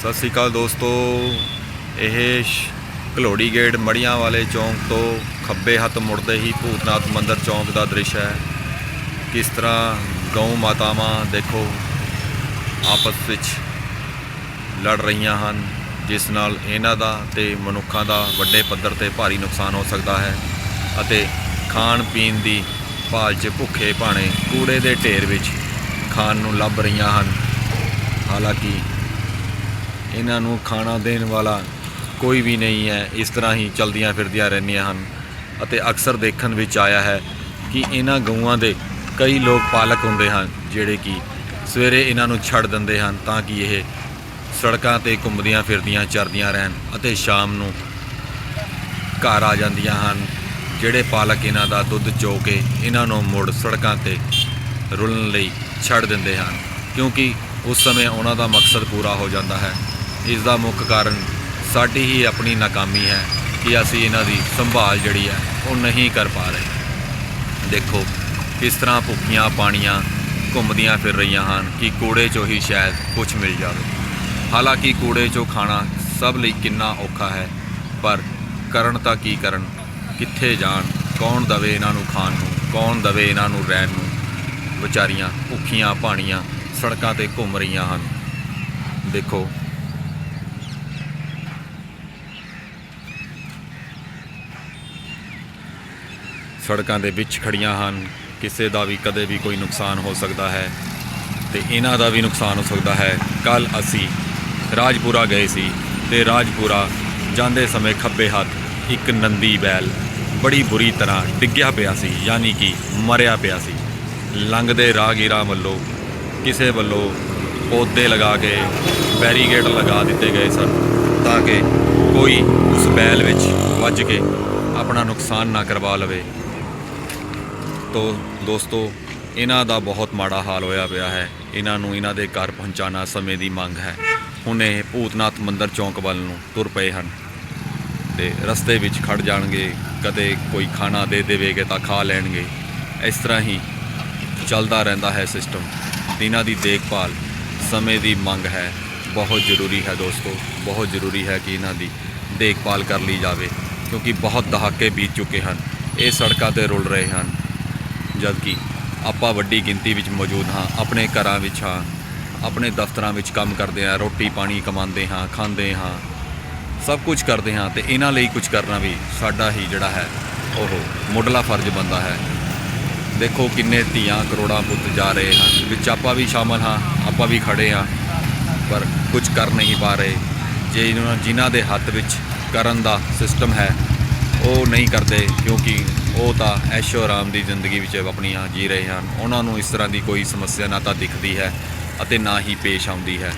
ਸਤਿ ਸ੍ਰੀ ਅਕਾਲ ਦੋਸਤੋ। ਇਹ ਸ਼- ਘਲੋੜੀ ਗੇਟ ਮੜੀਆਂ ਵਾਲੇ ਚੌਂਕ ਤੋਂ ਖੱਬੇ ਹੱਥ ਮੁੜਦੇ ਹੀ ਭੂਤਨਾਥ ਮੰਦਿਰ ਚੌਂਕ ਦਾ ਦ੍ਰਿਸ਼ ਹੈ। ਕਿਸ ਤਰ੍ਹਾਂ ਗਊ ਮਾਤਾਵਾਂ ਦੇਖੋ, ਆਪਸ ਵਿੱਚ ਲੜ ਰਹੀਆਂ ਹਨ, ਜਿਸ ਨਾਲ ਇਹਨਾਂ ਦਾ ਤੇ ਮਨੁੱਖਾਂ ਦਾ ਵੱਡੇ ਪੱਧਰ ਤੇ ਭਾਰੀ ਨੁਕਸਾਨ ਹੋ ਸਕਦਾ ਹੈ ਅਤੇ ਖਾਣ ਪੀਣ ਦੀ ਭਾਲ 'ਚ ਭੁੱਖੇ ਭਾਣੇ ਕੂੜੇ ਦੇ ਢੇਰ ਵਿੱਚ ਖਾਣ ਨੂੰ ਲੱਭ ਰਹੀਆਂ ਹਨ। ਹਾਲਾਂਕਿ ਇਹਨਾਂ ਨੂੰ ਖਾਣਾ ਦੇਣ ਵਾਲਾ ਕੋਈ ਵੀ ਨਹੀਂ ਹੈ। ਇਸ ਤਰ੍ਹਾਂ ਹੀ ਚਲਦੀਆਂ ਫਿਰਦੀਆਂ ਰਹਿੰਦੀਆਂ ਹਨ ਅਤੇ ਅਕਸਰ ਦੇਖਣ ਵਿੱਚ ਆਇਆ ਹੈ ਕਿ ਇਹਨਾਂ ਗਊਆਂ ਦੇ ਕਈ ਲੋਕ ਪਾਲਕ ਹੁੰਦੇ ਹਨ, ਜਿਹੜੇ ਕਿ ਸਵੇਰੇ ਇਹਨਾਂ ਨੂੰ ਛੱਡ ਦਿੰਦੇ ਹਨ ਤਾਂ ਕਿ ਇਹ ਸੜਕਾਂ ਤੇ ਘੁੰਮਦੀਆਂ ਫਿਰਦੀਆਂ, ਚਰਦੀਆਂ ਰਹਿਣ ਅਤੇ ਸ਼ਾਮ ਨੂੰ ਘਰ ਆ ਜਾਂਦੀਆਂ ਹਨ, ਜਿਹੜੇ ਪਾਲਕ ਇਹਨਾਂ ਦਾ ਦੁੱਧ ਚੋ ਕੇ ਇਹਨਾਂ ਨੂੰ ਮੁੜ ਸੜਕਾਂ ਤੇ ਰੁਲਣ ਲਈ ਛੱਡ ਦਿੰਦੇ ਹਨ। ਕਿਉਂਕਿ ਉਸ ਸਮੇਂ ਉਹਨਾਂ ਦਾ ਮਕਸਦ ਪੂਰਾ ਹੋ ਜਾਂਦਾ ਹੈ। ਇਸ ਦਾ ਮੁੱਖ ਕਾਰਨ ਸਾਡੀ ਹੀ ਆਪਣੀ ਨਾਕਾਮੀ ਹੈ ਕਿ ਅਸੀਂ ਇਹਨਾਂ ਦੀ ਸੰਭਾਲ ਜਿਹੜੀ ਹੈ ਉਹ ਨਹੀਂ ਕਰ ਪਾ ਰਹੇ। ਦੇਖੋ, ਕਿਸ ਤਰ੍ਹਾਂ ਭੁੱਖੀਆਂ ਪਾਣੀਆਂ ਘੁੰਮਦੀਆਂ ਫਿਰ ਰਹੀਆਂ ਹਨ ਕਿ ਕੂੜੇ 'ਚੋਂ ਹੀ ਸ਼ਾਇਦ ਕੁਝ ਮਿਲ ਜਾਵੇ। ਹਾਲਾਂਕਿ ਕੂੜੇ 'ਚੋਂ ਖਾਣਾ ਸਭ ਲਈ ਕਿੰਨਾ ਔਖਾ ਹੈ, ਪਰ ਕਰਨ ਤਾਂ ਕੀ ਕਰਨ? ਕਿੱਥੇ ਜਾਣ? ਕੌਣ ਦਵੇ ਇਹਨਾਂ ਨੂੰ ਖਾਣ ਨੂੰ? ਕੌਣ ਦਵੇ ਇਹਨਾਂ ਨੂੰ ਰਹਿਣ ਨੂੰ? ਵਿਚਾਰੀਆਂ ਭੁੱਖੀਆਂ ਪਾਣੀਆਂ ਸੜਕਾਂ ਤੇ ਘੁੰਮ ਰਹੀਆਂ ਹਨ। ਦੇਖੋ ਸੜਕਾਂ ਦੇ ਵਿੱਚ ਖੜੀਆਂ ਹਨ। ਕਿਸੇ ਦਾ ਵੀ ਕਦੇ ਵੀ ਕੋਈ ਨੁਕਸਾਨ ਹੋ ਸਕਦਾ ਹੈ ਤੇ ਇਹਨਾਂ ਦਾ ਵੀ ਨੁਕਸਾਨ ਹੋ ਸਕਦਾ ਹੈ। ਕੱਲ ਅਸੀਂ ਰਾਜਪੁਰਾ ਗਏ ਸੀ ਤੇ ਰਾਜਪੁਰਾ ਜਾਂਦੇ ਸਮੇਂ ਖੱਬੇ ਹੱਥ ਇੱਕ ਨੰਦੀ ਬੈਲ ਬੜੀ ਬੁਰੀ ਤਰ੍ਹਾਂ ਡਿੱਗਿਆ ਪਿਆ ਸੀ, ਯਾਨੀ ਕਿ ਮਰਿਆ ਪਿਆ ਸੀ। ਲੰਘਦੇ ਰਾਹਗੀਰਾਂ ਵੱਲੋਂ ਕਿਸੇ ਵੱਲੋਂ ਪੌਦੇ ਲਗਾ ਕੇ ਬੈਰੀਗੇਡ ਲਗਾ ਦਿੱਤੇ ਗਏ ਸਨ ਤਾਂ ਕਿ ਕੋਈ ਉਸ ਬੈਲ ਵਿੱਚ ਵੱਜ ਕੇ ਆਪਣਾ ਨੁਕਸਾਨ ਨਾ ਕਰਵਾ ਲਵੇ। ਤੋ ਦੋਸਤੋ, ਇਹਨਾਂ ਦਾ ਬਹੁਤ ਮਾੜਾ ਹਾਲ ਹੋਇਆ ਪਿਆ ਹੈ। ਇਹਨਾਂ ਨੂੰ ਇਹਨਾਂ ਦੇ ਘਰ ਪਹੁੰਚਾਉਣਾ ਸਮੇਂ ਦੀ ਮੰਗ ਹੈ। ਹੁਣ ਇਹ ਭੂਤਨਾਥ ਮੰਦਰ ਚੌਂਕ ਵੱਲ ਨੂੰ ਤੁਰ ਪਏ ਹਨ ਤੇ ਰਸਤੇ ਵਿੱਚ ਖੜ ਜਾਣਗੇ, ਕਦੇ ਕੋਈ ਖਾਣਾ ਦੇ ਦੇਵੇਗੇ ਤਾਂ ਖਾ ਲੈਣਗੇ। ਇਸ ਤਰ੍ਹਾਂ ਹੀ ਚੱਲਦਾ ਰਹਿੰਦਾ ਹੈ ਸਿਸਟਮ ਇਹਨਾਂ ਦੀ ਦੇਖਭਾਲ ਸਮੇਂ ਦੀ ਮੰਗ ਹੈ। ਬਹੁਤ ਜ਼ਰੂਰੀ ਹੈ ਦੋਸਤੋ, ਬਹੁਤ ਜ਼ਰੂਰੀ ਹੈ ਕਿ ਇਹਨਾਂ ਦੀ ਦੇਖਭਾਲ ਕਰ ਲਈ ਜਾਵੇ, ਕਿਉਂਕਿ ਬਹੁਤ ਦਹਾਕੇ ਬੀਤ ਚੁੱਕੇ ਹਨ। ਇਹ ਸੜਕਾਂ ਤੇ ਰੁਲ ਰਹੇ ਹਨ। ਜਦ ਕਿ ਆਪਾਂ ਵੱਡੀ ਗਿਣਤੀ ਵਿੱਚ ਮੌਜੂਦ ਹਾਂ, ਆਪਣੇ ਘਰਾਂ ਵਿੱਚ ਹਾਂ, ਆਪਣੇ ਦਫ਼ਤਰਾਂ ਵਿੱਚ ਕੰਮ ਕਰਦੇ ਹਾਂ, ਰੋਟੀ ਪਾਣੀ ਕਮਾਉਂਦੇ ਹਾਂ, ਖਾਂਦੇ ਹਾਂ, ਸਭ ਕੁਝ ਕਰਦੇ ਹਾਂ ਤੇ ਇਹਨਾਂ ਲਈ ਕੁਝ ਕਰਨਾ ਵੀ ਸਾਡਾ ਹੀ ਜਿਹੜਾ ਹੈ, ਉਹ ਮੁੱਢਲਾ ਫਰਜ਼ ਬੰਦਾ ਹੈ। ਦੇਖੋ ਕਿੰਨੇ ਧੀਆਂ ਕਰੋੜਾਂ ਪੁੱਤ ਜਾ ਰਹੇ ਹਨ, ਵਿੱਚ ਆਪਾਂ ਵੀ ਸ਼ਾਮਲ ਹਾਂ, ਆਪਾਂ ਵੀ ਖੜੇ ਹਾਂ, ਪਰ ਕੁਝ ਕਰ ਨਹੀਂ ਪਾ ਰਹੇ। ਜੇ ਇਹਨਾਂ ਜਿਨ੍ਹਾਂ ਦੇ ਹੱਥ ਵਿੱਚ ਕਰਨ ਦਾ ਸਿਸਟਮ ਹੈ, ਉਹ ਨਹੀਂ ਕਰਦੇ, ਕਿਉਂਕਿ ਉਹ ਤਾਂ ਐਸ਼ੋ ਆਰਾਮ ਦੀ ਜ਼ਿੰਦਗੀ ਵਿੱਚ ਆਪਣੀਆਂ ਜੀ ਰਹੇ ਹਨ। ਉਹਨਾਂ ਨੂੰ ਇਸ ਤਰ੍ਹਾਂ ਦੀ ਕੋਈ ਸਮੱਸਿਆ ਨਾ ਤਾਂ ਦਿਖਦੀ ਹੈ ਅਤੇ ਨਾ ਹੀ ਪੇਸ਼ ਆਉਂਦੀ ਹੈ।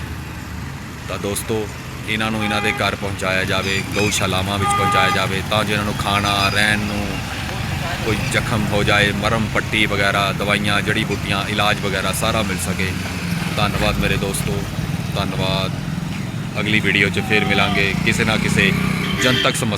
ਤਾਂ ਦੋਸਤੋ, ਇਹਨਾਂ ਨੂੰ ਇਹਨਾਂ ਦੇ ਘਰ ਪਹੁੰਚਾਇਆ ਜਾਵੇ, ਗਊਸ਼ਾਲਾਵਾਂ ਵਿੱਚ ਪਹੁੰਚਾਇਆ ਜਾਵੇ ਤਾਂ ਜੋ ਇਹਨਾਂ ਨੂੰ ਖਾਣਾ, ਰਹਿਣ ਨੂੰ ਕੋਈ ਜ਼ਖਮ ਹੋ ਜਾਏ, ਮਰਮ ਪੱਟੀ ਵਗੈਰਾ, ਦਵਾਈਆਂ, ਜੜੀ ਬੂਟੀਆਂ, ਇਲਾਜ ਵਗੈਰਾ ਸਾਰਾ ਮਿਲ ਸਕੇ। ਧੰਨਵਾਦ ਮੇਰੇ ਦੋਸਤੋ। ਧੰਨਵਾਦ। ਅਗਲੀ ਵੀਡੀਓ 'ਚ ਫਿਰ ਮਿਲਾਂਗੇ। ਕਿਸੇ ਨਾ ਕਿਸੇ ਜਨਤਕ ਸਮੱਸਿਆ